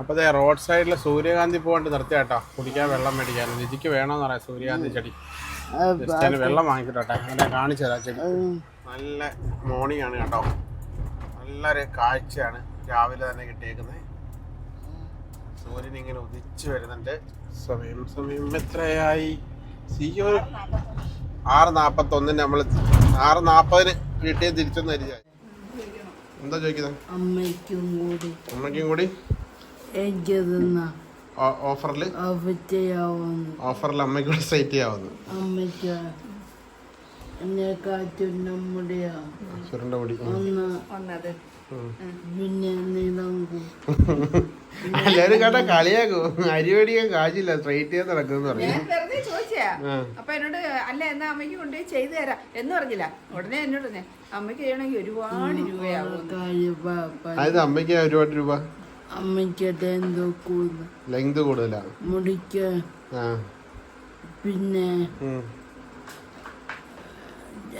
അപ്പോൾ അതെ റോഡ് സൈഡിൽ സൂര്യകാന്തി പോകേണ്ടി നിർത്തി കേട്ടോ കുടിക്കാൻ വെള്ളം മേടിക്കാൻ. നിധിക്ക് വേണമെന്ന് പറയാം സൂര്യകാന്തി ചെടി. വെള്ളം വാങ്ങിക്കട്ടെ അങ്ങനെ കാണിച്ചു തരാം ചെടി. നല്ല മോർണിംഗ് ആണ് കേട്ടോ. നല്ലൊരു കാഴ്ചയാണ് രാവിലെ തന്നെ കിട്ടിയേക്കുന്നത് സൂര്യൻ ഇങ്ങനെ ഉദിച്ചു വരുന്നുണ്ട്. സമയം സമയം എത്രയായി? സിയോ. ആറ് നാൽപ്പത്തൊന്നിന് നമ്മൾ ആറ് നാൽപ്പതിന് വീട്ടിൽ തിരിച്ചൊന്നും അരിച്ചായി എന്താ ചോദിക്കുന്നത് അമ്മയ്ക്കും കൂടി. അമ്മയ്ക്കും കൂടി? ഓഫറിൽ ഓഫറിൽ അമ്മയ്ക്ക് കൂടി സ്ട്രൈറ്റ് ചെയ്യാവുന്നു അമ്മയ്ക്ക് ചുരുണ്ട എല്ലാരും കേട്ടാ കളിയാക്കും. കാശില്ല. സ്ട്രൈറ്റ് ചെയ്യാൻ നടക്കുന്നു പറഞ്ഞു. അപ്പൊ എന്നോട് അല്ല എന്നാ അമ്മയ്ക്ക് കൊണ്ടുപോയി ചെയ്തു തരാം. എന്ന് പറഞ്ഞില്ല. ഉടനെ എന്നോട് തന്നെ അമ്മയ്ക്ക് ചെയ്യണമെങ്കിൽ ഒരുപാട് രൂപയാവും. അതായത് അമ്മയ്ക്ക് ഒരുപാട് രൂപ? അമ്മയ്ക്കത് എന്തോ കൂടുതൽ. ലെങ്ത് കൂടുതലാ? മുടിക്ക്. പിന്നെ.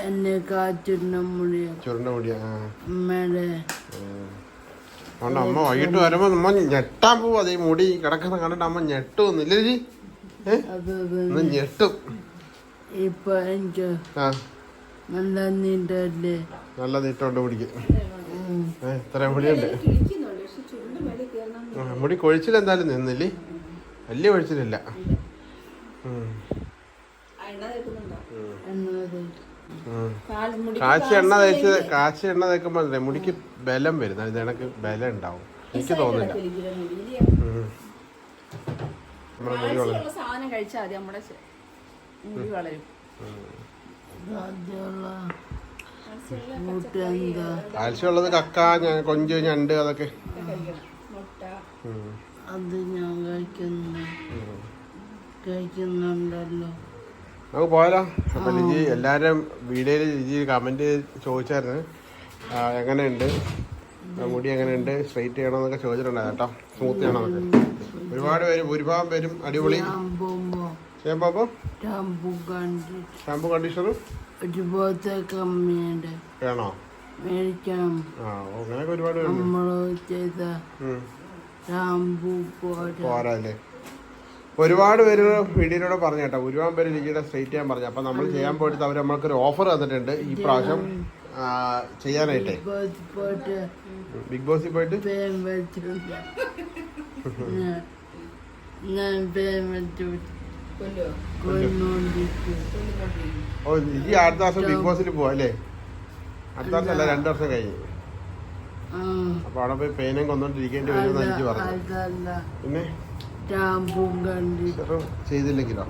എന്നെ കാച്ചുരുണ്ട മുടിയ ചുരുണ്ട മുടിയ അമ്മയുടെ അതുകൊണ്ട് അമ്മ വൈകിട്ട് വരുമ്പോ നമ്മ ഞെട്ടാൻ പോവും. അതേ മുടി കിടക്കുന്ന കണ്ടിട്ട് അമ്മ ഞെട്ടുന്നില്ലേ ജി ഒന്ന് ഞെട്ടും. ഇപ്പൊ എനിക്ക് നല്ല നീട്ടല്ലേ നല്ല നീട്ടമുണ്ട് മുടിക്ക്. ഇത്രയും ഇത്ര മുടിയുണ്ട്. മുടി കൊഴിച്ചിൽ എന്തായാലും നിന്നില്ലേ? വലിയ കൊഴിച്ചിലില്ല. കാച്ചി എണ്ണ തേച്ച് കാച്ചി എണ്ണ തേക്കുമ്പോൾ മുടിക്ക് ബലം വരുന്ന ഇത് കണക്ക് ബലം ഉണ്ടാവും എനിക്ക് തോന്നില്ല. നമ്മുടെ മുടി വളരും. സാധനം കഴിച്ചാൽ മതി. നമ്മുടെ മുടി വളരും. സാധ്യമുള്ള ഉള്ളത് കാൽസ്യമുള്ളത് കക്ക ഞാൻ കൊഞ്ച് ഞണ്ട് അതൊക്കെ. അത് ഞാൻ കഴിക്കുന്നു കഴിക്കുന്നുണ്ടല്ലോ. നമുക്ക് പോയാലോ? അപ്പൊ ലിജി എല്ലാരും വീഡിയോയിൽ ലിജി കമന്റ് ചോദിച്ചായിരുന്നു. എങ്ങനെയുണ്ട്? മുടി എങ്ങനെയുണ്ട്? സ്ട്രൈറ്റ് ചെയ്യണമെന്നൊക്കെ ചോദിച്ചിട്ടുണ്ടായിരുന്നു കേട്ടോ. സ്മൂത്ത് ചെയ്യണമെന്നൊക്കെ ഒരുപാട് പേര് ഭൂരിഭാഗം പേരും അടിപൊളി. കണ്ടിട്ട്. ഷാമ്പു കണ്ടീഷണറും ഒരുപോലത്തെ കമ്മിയുണ്ട്. വേണോ? മേടിക്കണം. ആ അങ്ങനെയൊക്കെ ഒരുപാട് നമ്മൾ ചെയ്ത ഉം. ടാമ്പു പോരാ. പോരാ അല്ലേ ഒരുപാട് പേര് വീഡിയോയിലൂടെ പറഞ്ഞു കേട്ടോ. ഒരുപാട് പേര് ലിജിയുടെ സ്ട്രൈറ്റ് ചെയ്യാൻ പറഞ്ഞു. അപ്പൊ നമ്മൾ ചെയ്യാൻ പോയിട്ട് അവർ നമ്മൾക്ക് ഒരു ഓഫർ തന്നിട്ടുണ്ട് ഈ പ്രാവശ്യം ചെയ്യാനായിട്ടേ. ബിഗ് ബോസിൽ പോയിട്ട് ഓ ലിജി അടുത്ത വർഷം ബിഗ് ബോസിൽ പോവാ അല്ലേ? അടുത്ത വർഷം അല്ല രണ്ടു വർഷം കഴിഞ്ഞ്. അപ്പൊ അവിടെ പോയി പേനയും കൊന്നോണ്ടിരിക്കേണ്ടി വരുമെന്ന് എനിക്ക് പറഞ്ഞു പിന്നെ? ചെയ്തില്ലെങ്കിലോ?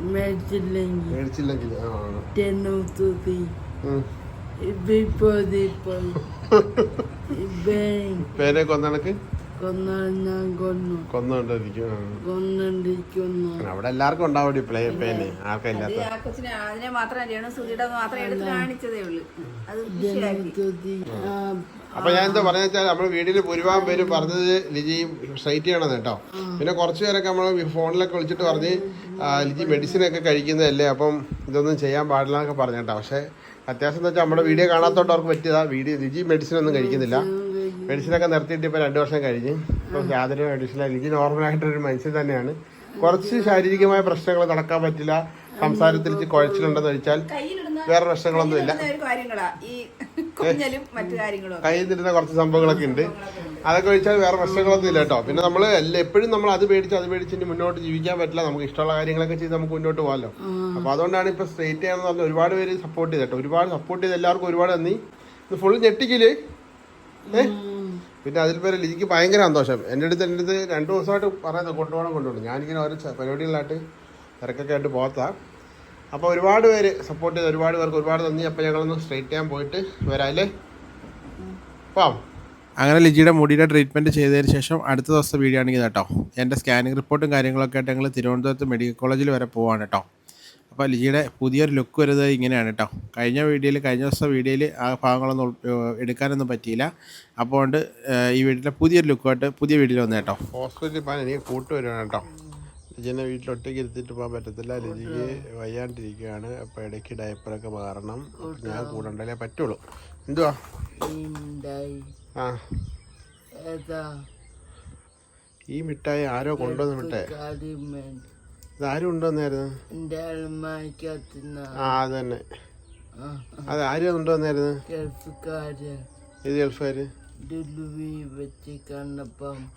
മേടിച്ചില്ലെങ്കിൽ പേനെ കൊന്നണക്ക് അവിടെ എല്ലാവർക്കും ഉണ്ടാവും പേന പേന്. ആർക്കും ഇല്ലാത്ത അതിനെ മാത്രം രേണു സുധിയുടെ മാത്രം എടുത്ത് കാണിച്ചതേ ഉള്ളൂ. അത് അപ്പൊ ഞാൻ എന്താ പറഞ്ഞ വെച്ചാൽ നമ്മൾ വീട്ടിൽ ഭൂരിഭാഗം പേര് പറഞ്ഞത് ലിജി സ്ട്രൈറ്റ് ചെയ്യണം കേട്ടോ. പിന്നെ കുറച്ചു പേരൊക്കെ നമ്മൾ ഫോണിലൊക്കെ വിളിച്ചിട്ട് പറഞ്ഞ് ലിജി മെഡിസിൻ ഒക്കെ കഴിക്കുന്നതല്ലേ അപ്പം ഇതൊന്നും ചെയ്യാൻ പാടില്ല എന്നൊക്കെ പറഞ്ഞു കേട്ടോ പക്ഷെ അത്യാവശ്യം എന്ന് വെച്ചാൽ നമ്മുടെ വീഡിയോ കാണാത്തോണ്ട് അവർക്ക് പറ്റിയതാ. വീഡിയോ ലിജി മെഡിസിൻ ഒന്നും കഴിക്കുന്നില്ല. മെഡിസിനൊക്കെ നിർത്തിയിട്ട് ഇപ്പൊ രണ്ട് വർഷം കഴിഞ്ഞ്. ഇപ്പൊ യാതൊരു മെഡിസിനില്ല ലിജി നോർമലായിട്ടൊരു മനുഷ്യൻ തന്നെയാണ്. കുറച്ച് ശാരീരികമായ പ്രശ്നങ്ങൾ നടക്കാൻ പറ്റില്ല. സംസാരത്തിൽ കുഴച്ചിലുണ്ടെന്ന് വെച്ചാൽ വേറെ പ്രശ്നങ്ങളൊന്നും കയ്യിൽ നിന്നിരുന്ന കുറച്ച് സംഭവങ്ങളൊക്കെ ഉണ്ട്. അതൊക്കെ ഒഴിച്ചാൽ വേറെ പ്രശ്നങ്ങളൊന്നും ഇല്ല കേട്ടോ. പിന്നെ നമ്മൾ എപ്പോഴും നമ്മൾ അത് പേടിച്ച് അത് പേടിച്ച് ഇനി മുന്നോട്ട് ജീവിക്കാൻ പറ്റില്ല. നമുക്ക് ഇഷ്ടമുള്ള കാര്യങ്ങളൊക്കെ ചെയ്ത് നമുക്ക് മുന്നോട്ട് പോകാമല്ലോ. അപ്പൊ അതുകൊണ്ടാണ് ഇപ്പൊ സ്ട്രേറ്റ് ചെയ്യാന്ന് പറഞ്ഞ ഒരുപാട് പേര് സപ്പോർട്ട് ചെയ്ത് കേട്ടോ. ഒരുപാട് സപ്പോർട്ട് ചെയ്ത് എല്ലാവർക്കും ഒരുപാട് നന്ദി. ഇത് ഫുൾ ഞെട്ടിക്കില്ലേ? പിന്നെ അതിൽ പേര് ലിജിക്ക് ഭയങ്കര സന്തോഷം. എന്റെ അടുത്ത് എന്റെ അടുത്ത് രണ്ട് ദിവസമായിട്ട് പറയുന്നത് കൊണ്ടുപോകണം കൊണ്ടുപോകണം. ഞാനിങ്ങനെ ഓരോ പരിപാടികളായിട്ട് പരിപാടികളിലായിട്ട് തിരക്കൊക്കെ ആയിട്ട് പോകത്താ അപ്പോൾ ഒരുപാട് പേര് സപ്പോർട്ട് ചെയ്ത് ഒരുപാട് പേർക്ക് ഒരുപാട് നന്ദി. അപ്പോൾ ഞങ്ങളൊന്ന് സ്ട്രൈറ്റ് ചെയ്യാൻ പോയിട്ട് വരാം അല്ലേ? പോവാം. അങ്ങനെ ലിജിയുടെ മുടിയുടെ ട്രീറ്റ്മെന്റ് ചെയ്തതിന് ശേഷം അടുത്ത ദിവസത്തെ വീഡിയോ ആണെങ്കിൽ കേട്ടോ എന്റെ സ്കാനിങ് റിപ്പോർട്ടും കാര്യങ്ങളൊക്കെ ആയിട്ട് ഞങ്ങൾ തിരുവനന്തപുരത്ത് മെഡിക്കൽ കോളേജിൽ വരെ പോവാണ് കേട്ടോ. അപ്പോൾ ലിജിയുടെ പുതിയൊരു ലുക്ക് വരുന്നത് ഇങ്ങനെയാണ് കേട്ടോ. കഴിഞ്ഞ വീഡിയോയിൽ കഴിഞ്ഞ ദിവസത്തെ വീഡിയോയിൽ ആ ഭാഗങ്ങളൊന്നും എടുക്കാനൊന്നും പറ്റിയില്ല. അപ്പോൾ ഈ വീട്ടിലെ പുതിയൊരു ലുക്കുമായിട്ട് പുതിയ വീഡിയോയിൽ വന്നു കേട്ടോ. ഹോസ്പിറ്റലിൽ പോകാൻ എനിക്ക് കൂട്ടുവരുവാണ് കേട്ടോ. ലിജിനെ വീട്ടിൽ ഒറ്റയ്ക്ക് ഇരുത്തിയിട്ട് പോകാൻ പറ്റത്തില്ല. ലിജിക്ക് വയ്യാണ്ടിരിക്കുകയാണ്. അപ്പം ഇടയ്ക്ക് ഡയപ്പറൊക്കെ മാറണം. ഞാൻ കൂടെ ഉണ്ടല്ലേ പറ്റുള്ളൂ. എന്തുവാ? ആ. ഈ മിഠായി ആരോ കൊണ്ടുവന്ന മിഠായി. ഇതാരും കൊണ്ടുവന്നായിരുന്നു ആ അത് തന്നെ അത് ആരും കൊണ്ടുവന്നായിരുന്നു? ഇത് ഗൾഫുകാര്?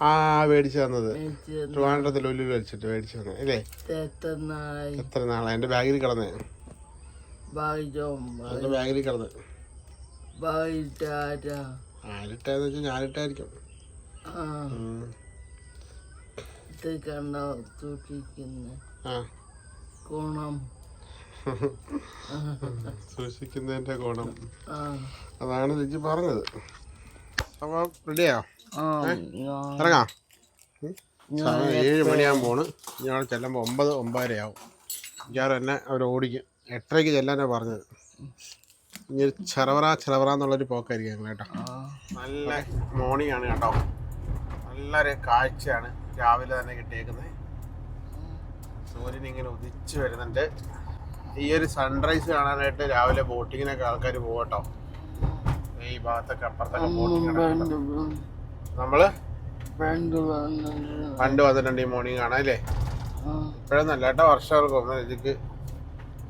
ആ മേടിച്ചു തന്നത്. ട്രിവാൻഡ്രത്തിൽ ഉള്ളിൽ വെച്ചിട്ട് മേടിച്ചു തന്നെ അല്ലേ എത്ര എന്റെ ബാഗിൽ കിടന്നേ. ബാഗിൽ കിടന്ന്. ആരിട്ടെന്ന് വെച്ചാൽ ഞാനിട്ടായിരിക്കും. ആ. ഉം. ഇത് കണ്ട? സൂക്ഷിക്കുന്ന ആ. ഗുണം. സൂക്ഷിക്കുന്നതിന്റെ ഗുണം. ആ. അതാണ് ലിജി പറഞ്ഞത്. അപ്പോൾ റെഡിയാ ആ ഞാൻ ഇറങ്ങാം ഏഴ് മണിയാകുമ്പോൾ പോണ് ഞാൻ ചെല്ലുമ്പോൾ ഒമ്പത് ഒമ്പതരയാവും ഞാൻ എന്നെ അവർ ഓടിക്കും. എട്ടരയ്ക്ക് ചെല്ലാനാണ് പറഞ്ഞത്. ഇനി ചെറവറ ചെറവറ എന്നുള്ളൊരു പോക്കായിരിക്കും ഞങ്ങൾ കേട്ടോ. നല്ല മോർണിംഗ് ആണ് കേട്ടോ. നല്ലൊരു കാഴ്ചയാണ് രാവിലെ തന്നെ കിട്ടിയേക്കുന്നത് സൂര്യൻ ഇങ്ങനെ ഉദിച്ചു വരുന്നുണ്ട്. ഈ ഒരു സൺറൈസ് കാണാനായിട്ട് രാവിലെ ബോട്ടിങ്ങിനൊക്കെ ആൾക്കാർ പോകട്ടോ ഈ ഭാഗത്തൊക്കെ അപ്പുറത്തൊക്കെ ബോട്ടിങ് നമ്മൾ പണ്ട് വന്നിട്ടുണ്ട് ഈ മോർണിംഗ് കാണാം അല്ലേ? ഇപ്പോഴൊന്നല്ല കേട്ടോ വർഷങ്ങൾക്ക് ഒന്ന് ഇതിക്ക്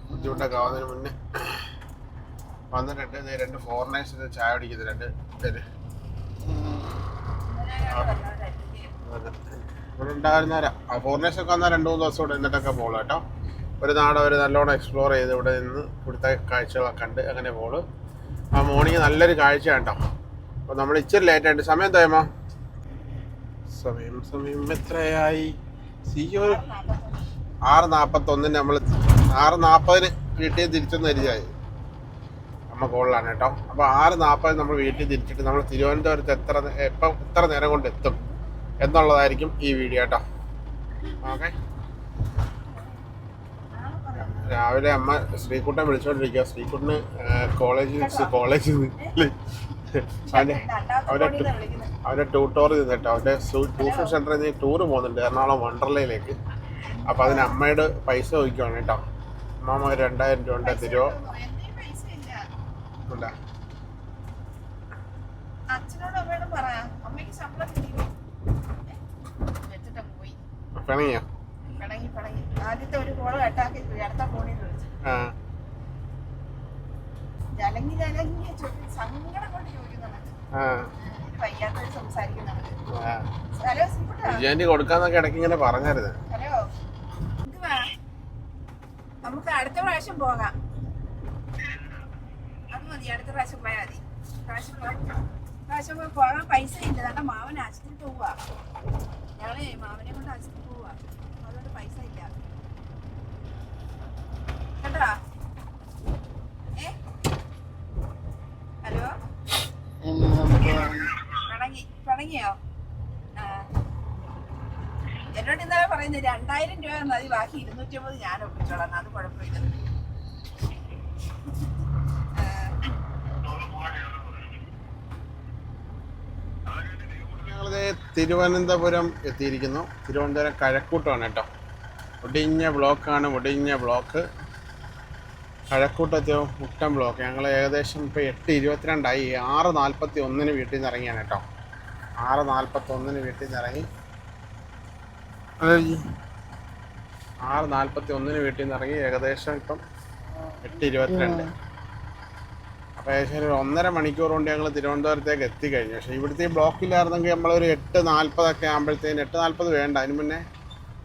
ബുദ്ധിമുട്ടൊക്കെ ആവുന്നതിന് മുന്നേ വന്നിട്ടുണ്ട്. ഇത് രണ്ട് ഫോറിനേഴ്സ് ചായ പിടിക്കുന്നത് രണ്ട് പേര്. ഇവിടെ ഉണ്ടായിരുന്നവരാ ആ ഫോറിനേഴ്സ് ഒക്കെ വന്നാൽ രണ്ട് മൂന്ന് ദിവസം ഇവിടെ നിന്നിട്ടൊക്കെ പോകുള്ളൂ കേട്ടോ. ഒരു നാട് അവർ നല്ലോണം എക്സ്പ്ലോർ ചെയ്ത് ഇവിടെ നിന്ന് ഇവിടുത്തെ കാഴ്ചകളൊക്കെ കണ്ട് അങ്ങനെ പോൾ ആ മോർണിംഗ് നല്ലൊരു കാഴ്ചയാണ് കേട്ടോ. അപ്പോൾ നമ്മൾ ഇച്ചിരി ലേറ്റ് ആയിട്ട് സമയം തോയമോ സമയം സമയം എത്രയായി? സിയോ ആറ് നാൽപ്പത്തൊന്നിന് നമ്മൾ ആറ് നാൽപ്പതിന് വീട്ടിൽ തിരിച്ചൊന്ന് അരിച്ചായി അമ്മ കോളിലാണ് കേട്ടോ. അപ്പോൾ ആറ് നാൽപ്പതിന് നമ്മൾ വീട്ടിൽ തിരിച്ചിട്ട് നമ്മൾ തിരുവനന്തപുരത്ത് എത്ര എപ്പം എത്ര നേരം കൊണ്ട് എത്തും എന്നുള്ളതായിരിക്കും ഈ വീഡിയോ കേട്ടോ. ഓക്കെ. രാവിലെ അമ്മ ശ്രീകുട്ടൻ വിളിച്ചോണ്ടിരിക്കുക ശ്രീകുട്ടന് കോളേജിൽ കോളേജിൽ അവരെ അവരെ അവന്റെ ട്യൂട്ടോർ ചെയ്തിട്ടോ അവന്റെ ട്യൂഷൻ സെന്ററിൽ നിന്ന് ടൂർ പോകുന്നുണ്ട് എറണാകുളം വണ്ടർലയിലേക്ക്. അപ്പൊ അതിന് അമ്മയുടെ പൈസ ചോദിക്കുവാണ് കേട്ടോ. അമ്മ ഒരു രണ്ടായിരം രൂപ ഉണ്ട്? തരുമോ ഇല്ല അച്ഛനോട് പിണങ്ങി ആദ്യത്തെ ഒരു കോൾ കട്ടാക്കി അടുത്ത ഫോണിൽ വിളിച്ചു. ജലങ്ങി ജലങ്ങി സങ്കടം കൊണ്ട് ചോദിക്കുന്നുണ്ട് സംസാരിക്കുന്നുണ്ട് ഹലോ കൊടുക്കാന്നൊക്കെ ഇടയ്ക്ക് ഇങ്ങനെ പറഞ്ഞായിരുന്നു. ഹലോ. എന്തുവാ? നമുക്ക് അടുത്ത പ്രാവശ്യം പോകാം. അത് മതി അടുത്ത പ്രാവശ്യം പോയാൽ മതി. പ്രാവശ്യം പ്രാവശ്യം പോകാൻ പൈസ ഇല്ല. കാരണം മാവൻ ആശുപത്രി പോവാ ഞങ്ങളെ മാവനെ കൊണ്ട് ആശുപത്രി പോവാ അതുകൊണ്ട് പൈസ ഇല്ല കേട്ടോ ഹലോ? പിണങ്ങി പിണങ്ങിയോ? എന്നോട് ഇന്നലെ പറയുന്നത് രണ്ടായിരം രൂപ മതി ബാക്കി ഇരുന്നൂറ്റി അമ്പത് ഞാൻ ഒപ്പിച്ചോളാം. അത് കുഴപ്പമില്ല. തിരുവനന്തപുരം എത്തിയിരിക്കുന്നു. തിരുവനന്തപുരം കഴക്കൂട്ടമാണ് കേട്ടോ. ഒടിഞ്ഞ ബ്ലോക്കാണ് ഒടിഞ്ഞ ബ്ലോക്ക്. കഴക്കൂട്ടത്തെയോ മുട്ടം ബ്ലോക്ക് ഞങ്ങൾ ഏകദേശം ഇപ്പോൾ എട്ട് ഇരുപത്തിരണ്ടായി. ആറ് നാൽപ്പത്തി ഒന്നിന് വീട്ടിൽ നിന്ന് ഇറങ്ങിയാണ് കേട്ടോ. ആറ് നാൽപ്പത്തി ഒന്നിന് വീട്ടിൽ നിന്ന് ഇറങ്ങി. ആറ് നാൽപ്പത്തി ഒന്നിന് വീട്ടിൽ നിന്ന് ഇറങ്ങി ഏകദേശം ഇപ്പം എട്ട് ഇരുപത്തിരണ്ട്. അപ്പോൾ ഏകദേശം ഒരു ഒന്നര മണിക്കൂർ കൊണ്ട് ഞങ്ങൾ തിരുവനന്തപുരത്തേക്ക് എത്തിക്കഴിഞ്ഞു പക്ഷേ ഇവിടുത്തെ ഈ ബ്ലോക്കിലായിരുന്നെങ്കിൽ നമ്മളൊരു എട്ട് നാൽപ്പതൊക്കെ ആകുമ്പോഴത്തേന് എട്ട് നാൽപ്പത് വേണ്ട. അതിന് മുന്നേ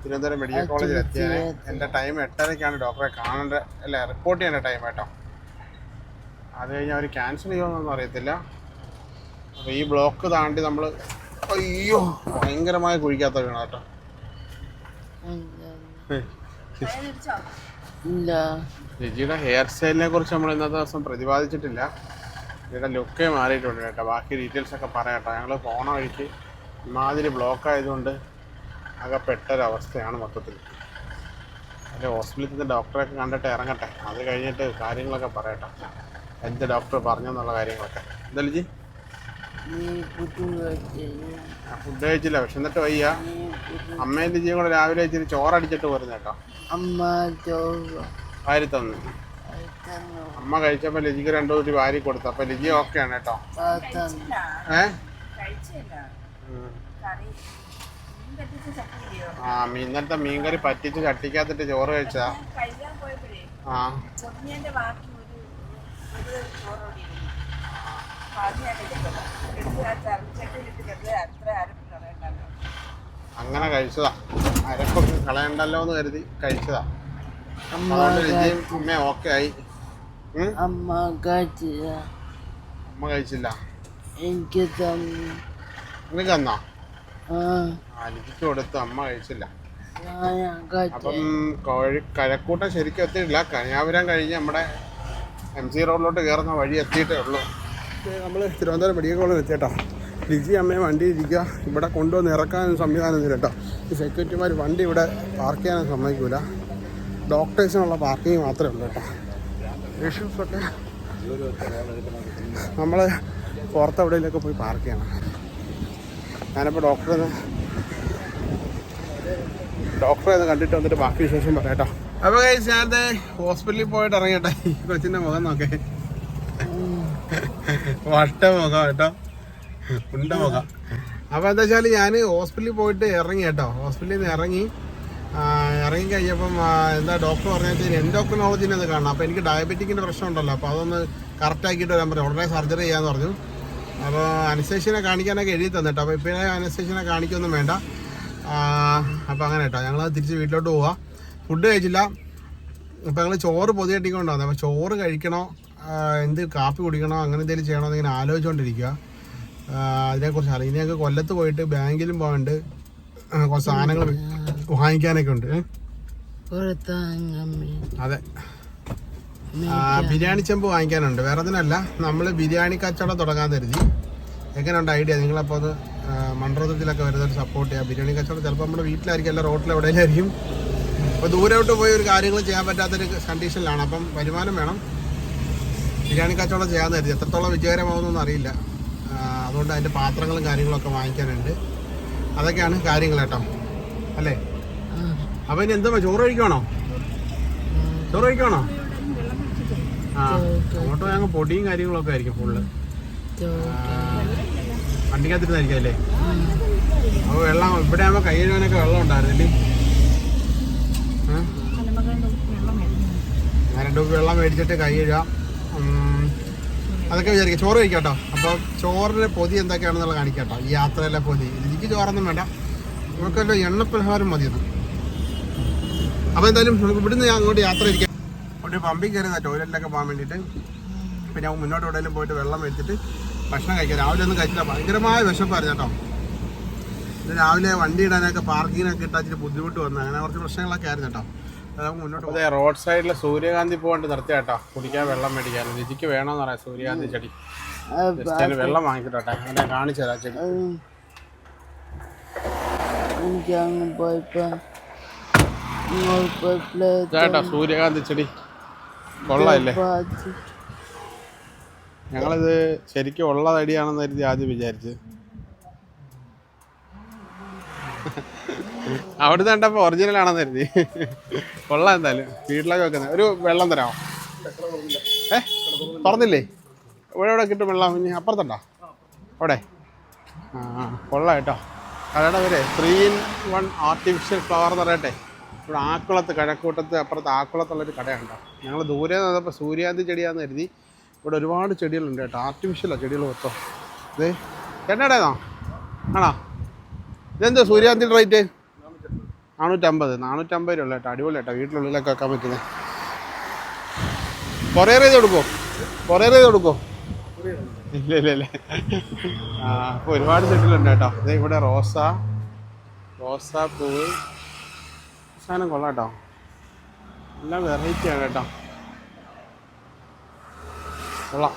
തിരുവനന്തപുരം മെഡിക്കൽ കോളേജിൽ എത്തിയത് എന്റെ ടൈം എട്ടരയ്ക്കാണ് ഡോക്ടറെ കാണേണ്ട അല്ല റിപ്പോർട്ട് ചെയ്യേണ്ട ടൈം കേട്ടോ. അത് കഴിഞ്ഞ് അവർ ക്യാൻസൽ ചെയ്യുമെന്നൊന്നും അറിയത്തില്ല. അപ്പോൾ ഈ ബ്ലോക്ക് താണ്ടി നമ്മൾ അയ്യോ ഭയങ്കരമായ കുഴിക്കാത്ത വീണ കേട്ടോ. ലിജിയുടെ ഹെയർ സ്റ്റൈലിനെ കുറിച്ച് നമ്മൾ ഇന്നത്തെ ദിവസം പ്രതിപാദിച്ചിട്ടില്ല. ലിജിയുടെ ലുക്കേ മാറിയിട്ടുണ്ട് കേട്ടോ. ബാക്കി ഡീറ്റെയിൽസ് ഒക്കെ പറയാം കേട്ടോ. ഞങ്ങൾ പോണ വഴിക്ക് ഇമാതിരി ബ്ലോക്ക് ആയതുകൊണ്ട് ആകെ ഒരവസ്ഥയാണ് മൊത്തത്തിൽ. അതിന്റെ ഹോസ്പിറ്റലിൽ നിന്ന് ഡോക്ടറെയൊക്കെ കണ്ടിട്ട് ഇറങ്ങട്ടെ. അത് കഴിഞ്ഞിട്ട് കാര്യങ്ങളൊക്കെ പറയട്ടെ. എന്ത് ഡോക്ടർ പറഞ്ഞെന്നുള്ള കാര്യങ്ങളൊക്കെ. എന്താ ജി കുട്ടി ഫുഡ് കഴിച്ചില്ല. പക്ഷെ എന്നിട്ട് വയ്യ അമ്മയും ലിജിയും കൂടെ രാവിലെ ഇച്ചിരി ചോറടിച്ചിട്ട് പോരുന്നു കേട്ടോ. അമ്മ ചോറ് വാരി തന്നു അമ്മ കഴിച്ചപ്പോൾ ലിജിക്ക് രണ്ടു കൂടി വാരി കൊടുത്തു. അപ്പൊ ലിജി ഓക്കെയാണ് കേട്ടോ. ഏ? ആ ഇന്നലത്തെ മീൻകറി പറ്റിച്ച് ചട്ടിക്കാത്തിട്ട് ചോറ് കഴിച്ചാ. ആ. അങ്ങനെ കഴിച്ചതാ. അരപ്പൊക്കെ കളയണ്ടല്ലോ എന്ന് കരുതി കഴിച്ചതാ. അതുകൊണ്ട് രുചിയും അമ്മ ഓക്കെ ആയി. അമ്മ കാച്ചില്ല അമ്മ കഴിച്ചില്ല. എനിക്ക് നിനക്ക് തന്നോ? ആ. ആ കൊടുത്ത് അമ്മ കഴിച്ചില്ല. അപ്പം കോഴി കഴക്കൂട്ടം ശരിക്കും എത്തിയിട്ടില്ല. കനിയാപുരം കഴിഞ്ഞ് നമ്മുടെ എം സി റോഡിലോട്ട് കയറുന്ന വഴി എത്തിയിട്ടേ ഉള്ളൂ. നമ്മൾ തിരുവനന്തപുരം മെഡിക്കൽ കോളേജിൽ എത്തിയേട്ടോ. ലിജി അമ്മയെ വണ്ടി ഇരിക്കുക. ഇവിടെ കൊണ്ടുവന്ന് ഇറക്കാനും സംവിധാനം ഇല്ല കേട്ടോ. ഈ സെക്യൂരിറ്റിമാർ വണ്ടി ഇവിടെ പാർക്ക് ചെയ്യാനും സമ്മതിക്കൂല. ഡോക്ടേഴ്സിനുള്ള പാർക്കിംഗ് മാത്രമേ ഉള്ളൂ കേട്ടോ. ഇഷ്യൂസൊക്കെ നമ്മൾ പുറത്ത് പോയി പാർക്ക് ചെയ്യണം. ഞാനിപ്പോൾ ഡോക്ടറെ ഡോക്ടറെ ഒന്ന് കണ്ടിട്ട് വന്നിട്ട് ബാക്കി വിശേഷം പറയാട്ടോ അപ്പോൾ അപ്പൊ കഴിച്ച് ഞാനത്തെ ഹോസ്പിറ്റലിൽ പോയിട്ട് ഇറങ്ങട്ടെ ഈ മുഖം നോക്കേ. വട്ട മുഖം കേട്ടോ. ഉണ്ട മുഖം. അപ്പൊ എന്താ വെച്ചാൽ ഞാൻ ഹോസ്പിറ്റലിൽ പോയിട്ട് ഇറങ്ങി കേട്ടോ. ഹോസ്പിറ്റലിൽ നിന്ന് ഇറങ്ങി ഇറങ്ങി കഴിഞ്ഞപ്പം എന്താ ഡോക്ടർ പറഞ്ഞാൽ എൻഡോക്രിനോളജിനെ അത് കാണണം. അപ്പോൾ എനിക്ക് ഡയബറ്റിക്കിന്റെ പ്രശ്നം ഉണ്ടല്ലോ. അപ്പോൾ അതൊന്ന് കറക്റ്റ് ആക്കിയിട്ട് വരാൻ പറഞ്ഞു. ഉടനെ സർജറി ചെയ്യാന്ന് പറഞ്ഞു. അപ്പോൾ അനസ്തേഷ്യനെ കാണിക്കാനൊക്കെ എഴുതി തന്നിട്ടോ. അപ്പോൾ ഇപ്പോഴേ അനസ്തേഷ്യനെ കാണിക്കൊന്നും വേണ്ട. അപ്പോൾ അങ്ങനെ കേട്ടോ. ഞങ്ങൾ തിരിച്ച് വീട്ടിലോട്ട് പോവാം. ഫുഡ് കഴിച്ചില്ല. അപ്പോൾ ഞങ്ങൾ ചോറ് പൊതി കെട്ടിക്കൊണ്ട് വന്നത് അപ്പോൾ ചോറ് കഴിക്കണോ എന്ത് കാപ്പി കുടിക്കണോ അങ്ങനെ എന്തെങ്കിലും ചെയ്യണോ എന്നിങ്ങനെ ആലോചിച്ചുകൊണ്ടിരിക്കുക അതിനെക്കുറിച്ച് അറിയാം ഇനി ഞങ്ങൾക്ക് കൊല്ലത്ത് പോയിട്ട് ബാങ്കിലും പോകാണ്ട് കുറച്ച് സാധനങ്ങൾ വാങ്ങിക്കാനൊക്കെ ഉണ്ട്. അതെ. ബിരിയാണി ചെമ്പ് വാങ്ങിക്കാനുണ്ട്. വേറെ അതിനല്ല നമ്മൾ ബിരിയാണി കച്ചവടം തുടങ്ങാൻ കരുതി. എങ്ങനെയുണ്ട് ഐഡിയ? നിങ്ങളപ്പോൾ അത് ആ, മൺറോത്തത്തിലൊക്കെ വരുന്നവർ സപ്പോർട്ട് ചെയ്യുക ബിരിയാണി കച്ചവടം ചിലപ്പോൾ നമ്മുടെ വീട്ടിലായിരിക്കും അല്ല റോട്ടിൽ എവിടെയായിരിക്കും അപ്പോൾ ദൂരോട്ട് പോയി ഒരു കാര്യങ്ങൾ ചെയ്യാൻ പറ്റാത്തൊരു കണ്ടീഷനിലാണ് അപ്പം വരുമാനം വേണം. ബിരിയാണി കച്ചവടം ചെയ്യാൻ കരുതി എത്രത്തോളം വിജയകരമാവുന്നൊന്നും അറിയില്ല. അതുകൊണ്ട് അതിന്റെ പാത്രങ്ങളും കാര്യങ്ങളൊക്കെ വാങ്ങിക്കാനുണ്ട്. അതൊക്കെയാണ് കാര്യങ്ങൾ കേട്ടോ. അല്ലേ? അപ്പം ഇനി എന്താ ചോറ് കഴിക്കണോ ചോറ് കഴിക്കണോ ആ അങ്ങോട്ട് ഞങ്ങൾ പൊടിയും കാര്യങ്ങളൊക്കെ ആയിരിക്കും ഫുള്ള് വണ്ടിക്കകത്തിരുന്നായിരിക്കും അല്ലേ അപ്പോൾ വെള്ളം ഇവിടെ ആകുമ്പോൾ കൈ കഴുകാനൊക്കെ വെള്ളം ഉണ്ടായിരുന്നില്ലേ? ഞാൻ രണ്ട് വെള്ളം മേടിച്ചിട്ട് കൈ കഴുകാം. അതൊക്കെ വിചാരിക്കാം. ചോറ് കഴിക്കാട്ടോ. അപ്പൊ അപ്പോൾ ചോറിന്റെ പൊതി എന്തൊക്കെയാണെന്നുള്ള കാണിക്കാട്ടോ. ഈ യാത്രയിലെ പൊതി. എനിക്ക് ചോറൊന്നും വേണ്ട. നമുക്കല്ലോ എണ്ണപ്പലഹാരം മതിയെന്ന് അപ്പോൾ എന്തായാലും നമുക്ക് ഇവിടുന്ന് അങ്ങോട്ട് യാത്ര ഇരിക്കാം. അവിടെ പമ്പിൽ കയറി ടോയ്ലറ്റിലൊക്കെ പോകാൻ വേണ്ടിയിട്ട്. പിന്നെ മുന്നോട്ട് എവിടെയെങ്കിലും പോയിട്ട് വെള്ളം മേടിച്ചിട്ട് ഭക്ഷണം കഴിക്കാം രാവിലെ ഒന്നും കഴിച്ചില്ല. ഭയങ്കരമായ വിശപ്പായിരുന്നു കേട്ടോ. ഇത് രാവിലെ വണ്ടി ഇടാനൊക്കെ പാർക്കിങ്ങിനൊക്കെ ഇട്ടാ ഇച്ചിരി ബുദ്ധിമുട്ട് വന്നു. അങ്ങനെ കുറച്ച് പ്രശ്നങ്ങളൊക്കെ ആയിരുന്നു കേട്ടോ. അത് മുന്നോട്ട് അതെ റോഡ് സൈഡിലെ സൂര്യകാന്തി പോകാണ്ട് നിർത്തിയ കേട്ടോ. കുടിക്കാൻ വെള്ളം മേടിക്കാൻ. രുചിക്ക് വേണമെന്ന് പറയാം സൂര്യകാന്തി ചെടി. അതിന് വെള്ളം വാങ്ങിക്കട്ടെ അങ്ങനെ കാണിച്ചു തരാം ചെടി. ചേട്ടാ കേട്ടോ സൂര്യകാന്തി ചെടി. കൊള്ളായില്ലേ ഞങ്ങളിത് ശരിക്കും ഉള്ള തടിയാണെന്ന് കരുതി ആദ്യം വിചാരിച്ച്. അവിടുന്ന് കണ്ടപ്പോൾ ഒറിജിനൽ ആണെന്ന് കരുതി. കൊള്ളാം എന്തായാലും. വീട്ടിലൊക്കെ വെക്കുന്നത് ഒരു വെള്ളം തരാമോ? ഏ? തുറന്നില്ലേ? ഇവിടെ ഇവിടെ കിട്ടും വെള്ളം. ഇനി അപ്പുറത്തുണ്ടോ? അവിടെ. ആ കൊള്ളാം കേട്ടോ. കടയുടെ പേര് three in one artificial flower എന്ന് പറയട്ടെ. ഇവിടെ ആക്കുളത്ത് കഴക്കൂട്ടത്ത് അപ്പുറത്ത് ആക്കുളത്തുള്ളൊരു കടയുണ്ടോ. ഞങ്ങൾ ദൂരെ നിന്നപ്പോൾ സൂര്യാന്തി ചെടിയാന്ന് കരുതി ഇവിടെ ഒരുപാട് ചെടികളുണ്ട് കേട്ടോ. ആർട്ടിഫിഷ്യലാണ് ചെടികൾ മൊത്തം. ഇതേ? എണ്ണടേതാ ആണോ? ഇതെന്താ സൂര്യാന്തി റേറ്റ്? നാനൂറ്റമ്പത്. നാനൂറ്റമ്പത് രൂപ കേട്ടോ. അടിപൊളി കേട്ടോ. വീട്ടിലുള്ളിലൊക്കെ വെക്കാൻ പറ്റുന്നത്. കൊറിയർ ചെയ്ത് കൊടുക്കോ? കൊറിയർ ചെയ്ത് കൊടുക്കോ? ഇല്ല ഇല്ല ഇല്ല. ആ അപ്പോൾ ഒരുപാട് ചെടികളുണ്ട് കേട്ടോ. ഇത് ഇവിടെ റോസ. റോസാ പൂവ്. സാധനം കൊള്ളാം കേട്ടോ. എല്ലാം വെറൈറ്റിയാണ് കേട്ടോ. കൊള്ളാം.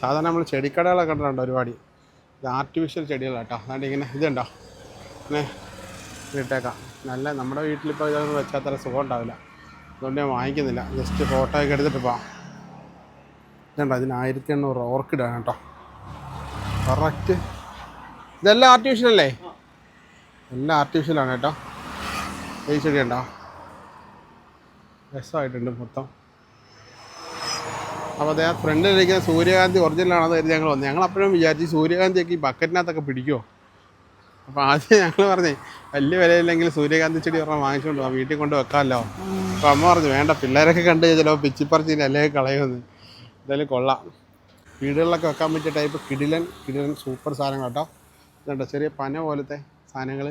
സാധാരണ നമ്മൾ ചെടിക്കടകളൊക്കെ കണ്ടിട്ടുണ്ട് ഒരുപാട്? ഇത് ആർട്ടിഫിഷ്യൽ ചെടികളാണ് അതാണ്ട് ഇങ്ങനെ ഇതുണ്ടോ? ഇങ്ങനെ ഇട്ടേക്കാം നല്ല നമ്മുടെ വീട്ടിലിപ്പോൾ ഇതൊന്നും വെച്ചാൽ അത്ര സുഖം ഉണ്ടാവില്ല അതുകൊണ്ട് ഞാൻ വാങ്ങിക്കുന്നില്ല. ജസ്റ്റ് ഫോട്ടോ ഒക്കെ എടുത്തിട്ട് പോവാം. ഇതുണ്ടോ? ഇതിന് ആയിരത്തി എണ്ണൂറ് ഓർക്കിഡാണ് കേട്ടോ. കറക്റ്റ് ഇതെല്ലാം ആർട്ടിഫിഷ്യൽ അല്ലേ? എല്ലാം ആർട്ടിഫിഷ്യലാണ് കേട്ടോ. ഈ ചെടി ഉണ്ടോ രസമായിട്ടുണ്ട് മൊത്തം. അപ്പോൾ അതേ ഫ്രണ്ടിലിരിക്കുന്ന സൂര്യകാന്തി ഒറിജിനലാണെന്ന് കരുതി ഞങ്ങൾ വന്നു. ഞങ്ങൾ അപ്പോഴും വിചാരിച്ചു സൂര്യകാന്തിയൊക്കെ ഈ ബക്കറ്റിനകത്തൊക്കെ പിടിക്കുമോ അപ്പോൾ ആദ്യം ഞങ്ങൾ പറഞ്ഞേ വലിയ വിലയില്ലെങ്കിൽ സൂര്യകാന്തി ചെടി പറഞ്ഞാൽ വാങ്ങിച്ചുകൊണ്ട് പോകാം വീട്ടിൽ കൊണ്ട് വെക്കാമല്ലോ. അപ്പോൾ അമ്മ പറഞ്ഞു വേണ്ട പിള്ളേരൊക്കെ കണ്ടു ചിലപ്പോൾ പിച്ചിപ്പറിച്ചിന് അല്ലെങ്കിൽ കളയുമെന്ന്. എന്തായാലും കൊള്ളാം. വീടുകളിലൊക്കെ വെക്കാൻ പറ്റിയ ടൈപ്പ് കിടിലൻ കിടിലൻ സൂപ്പർ സാധനങ്ങൾ കേട്ടോ ഇതുണ്ടോ ചെറിയ പന പോലത്തെ സാധനങ്ങൾ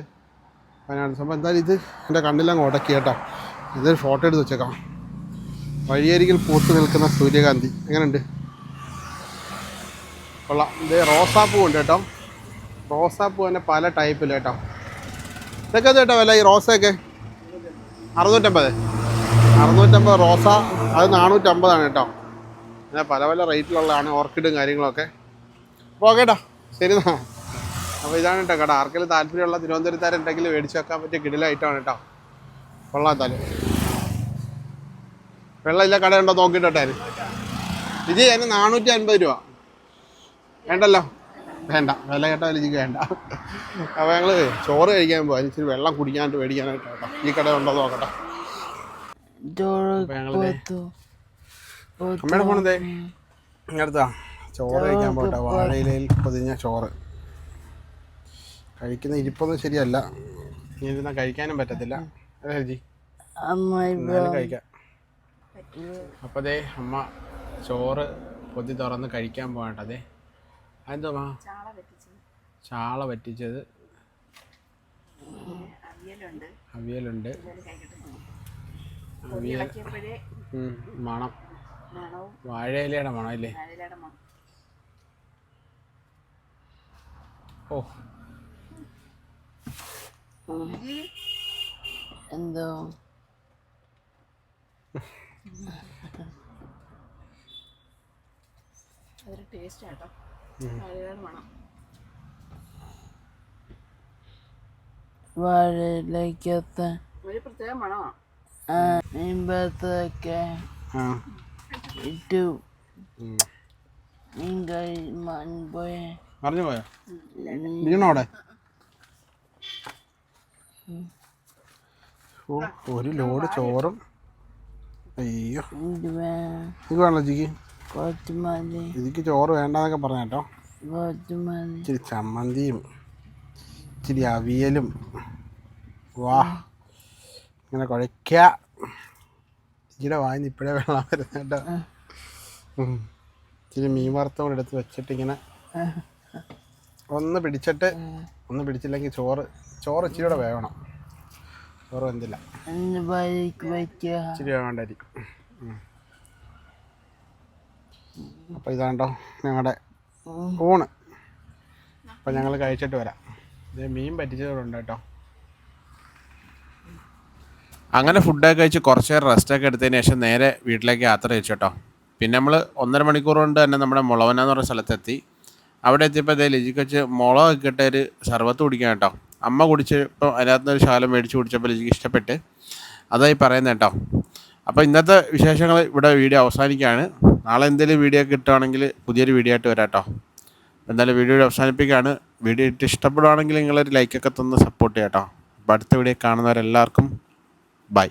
പന സംഭവം. എന്തായാലും ഇത് എന്റെ കണ്ണിലങ്ങ് ഉടക്കി കേട്ടോ ഇതൊരു ഫോട്ടോ എടുത്ത് വെച്ചേക്കാം. വഴിയരികിൽ പൂത്തു നിൽക്കുന്ന സൂര്യകാന്തി. എങ്ങനെയുണ്ട് കൊള്ളാം. ഇത് റോസാപ്പൂ ഉണ്ട് കേട്ടോ. റോസാപ്പൂ തന്നെ പല ടൈപ്പിൽ കേട്ടോ. ഇതൊക്കെ ഇത് കേട്ടോ വില ഈ റോസയൊക്കെ? അറുന്നൂറ്റമ്പത്. അറുന്നൂറ്റമ്പത് റോസ. അത് നാനൂറ്റമ്പതാണ് കേട്ടോ. അങ്ങനെ പല പല റേറ്റിലുള്ളതാണ് ഓർക്കിഡും കാര്യങ്ങളൊക്കെ. അപ്പോൾ കേട്ടോ ശരി എന്നാ. അപ്പോൾ ഇതാണ് കേട്ടോ കേട്ടോ ആർക്കെങ്കിലും താല്പര്യമുള്ള തിരുവനന്തപുരത്താരുണ്ടെങ്കിൽ മേടിച്ച് വെക്കാൻ പറ്റിയ കിടിലായിട്ടാണ് കേട്ടോ. കൊള്ളാത്താലും വെള്ളമില്ല കടയുണ്ടോ നോക്കിയിട്ടെ ഇജി അതിന് നാനൂറ്റി അൻപത് രൂപ. വേണ്ടല്ലോ? വേണ്ട. വില കേട്ടാൽ രുചിക്ക് വേണ്ട. അപ്പോൾ ഞങ്ങൾ ചോറ് കഴിക്കാൻ പോകാം ഇച്ചിരി വെള്ളം കുടിക്കാനായിട്ട് മേടിക്കാനായിട്ട് കേട്ടോ. ഈ കട ഉണ്ടോ നോക്കട്ടെ. അമ്മയുടെ ഫോണതേ ഇങ്ങടുത്താ. ചോറ് കഴിക്കാൻ പോട്ടെ. വാഴയിലയിൽ പൊതിഞ്ഞ ചോറ്. കഴിക്കുന്ന ഇരിപ്പൊന്നും ശരിയല്ല. ഇനി ഇരുന്നാൽ കഴിക്കാനും പറ്റത്തില്ല. അല്ലേ ജി കഴിക്കാം. അപ്പോൾ ദേ അമ്മ ചോറ് പൊതി തുറന്ന് കഴിക്കാൻ പോകട്ടെ അതെ അതെന്തോ മാ? ചാള പറ്റിച്ചത് അവിയലുണ്ട്. അവിയൽ ഉം, മണം. വാഴയിലയുടെ മണം മണം. ഓ. എന്തോ? അതൊരു ടേസ്റ്റ് ആട്ടോ. വാഴയിലയുടെ മണം. വാഴയിലേക്കത്ത ഒരു പ്രത്യേക മണമാണ് മീൻപത്തൊക്കെ ആ. ഇട്ടു. ഉം. മീൻ കഴി മൺ പോയ? പറഞ്ഞു പോയോ ഇരിക്കണോ അവിടെ? ഓ ഒരു ലോഡ് ചോറും അയ്യോ. ഇത് വേണം ഇത് ജിക്ക്. മതി ഇതിക്ക് ചോറ് വേണ്ടെന്നൊക്കെ പറഞ്ഞ കേട്ടോ. ഇച്ചിരി ചമ്മന്തിയും ഇച്ചിരി അവിയലും. വാ. ഇങ്ങനെ കുഴയ്ക്ക. ഇച്ചിരി വായിന്ന് ഇപ്പോഴേ വെള്ളം വരുന്ന കേട്ടോ. ഇച്ചിരി മീൻ വറുത്ത കൂടെ എടുത്ത് വെച്ചിട്ട് ഇങ്ങനെ ഒന്ന് പിടിച്ചിട്ട് ഒന്ന് പിടിച്ചില്ലെങ്കിൽ ചോറ് ചോറ് ഇച്ചിരി കൂടെ വേവണം. ചോറ് വെന്തില്ല ഇച്ചിരി അപ്പോൾ ഇതാണ്ടോ ഞങ്ങളുടെ ഊണ്. അപ്പൊ ഞങ്ങൾ കഴിച്ചിട്ട് വരാം. ഇത് മീൻ പറ്റിച്ചതുണ്ട് കേട്ടോ. അങ്ങനെ ഫുഡൊക്കെ കഴിച്ച് കുറച്ച് നേരം റെസ്റ്റൊക്കെ എടുത്തതിന് ശേഷം നേരെ വീട്ടിലേക്ക് യാത്ര തിരിച്ചു കേട്ടോ. പിന്നെ നമ്മൾ ഒന്നര മണിക്കൂർ കൊണ്ട് തന്നെ നമ്മുടെ മുളവന എന്ന് പറഞ്ഞ സ്ഥലത്തെത്തി. അവിടെ എത്തിയപ്പോൾ അതേ ലിജിക്ക് വെച്ച് മുളകൊക്കെ ഇട്ട ഒരു സർവത്ത് കുടിക്കാൻ കേട്ടോ. അമ്മ കുടിച്ചപ്പോൾ അതിനകത്ത് ഒരു ശാലം മേടിച്ച് കുടിച്ചപ്പോൾ എനിക്ക് ഇഷ്ടപ്പെട്ട്. അതായി പറയുന്നത് കേട്ടോ. അപ്പോൾ ഇന്നത്തെ വിശേഷങ്ങൾ ഇവിടെ വീഡിയോ അവസാനിക്കുകയാണ്. നാളെ എന്തെങ്കിലും വീഡിയോ കിട്ടുകയാണെങ്കിൽ പുതിയൊരു വീഡിയോ ആയിട്ട് വരാം കേട്ടോ. എന്തായാലും വീഡിയോ അവസാനിപ്പിക്കുകയാണ്. വീഡിയോ ഇട്ട് ഇഷ്ടപ്പെടുകയാണെങ്കിൽ നിങ്ങളൊരു ലൈക്കൊക്കെ തന്ന് സപ്പോർട്ട് ചെയ്യാം കേട്ടോ. അപ്പോൾ അടുത്ത വീഡിയോ കാണുന്നവരെല്ലാവർക്കും ബൈ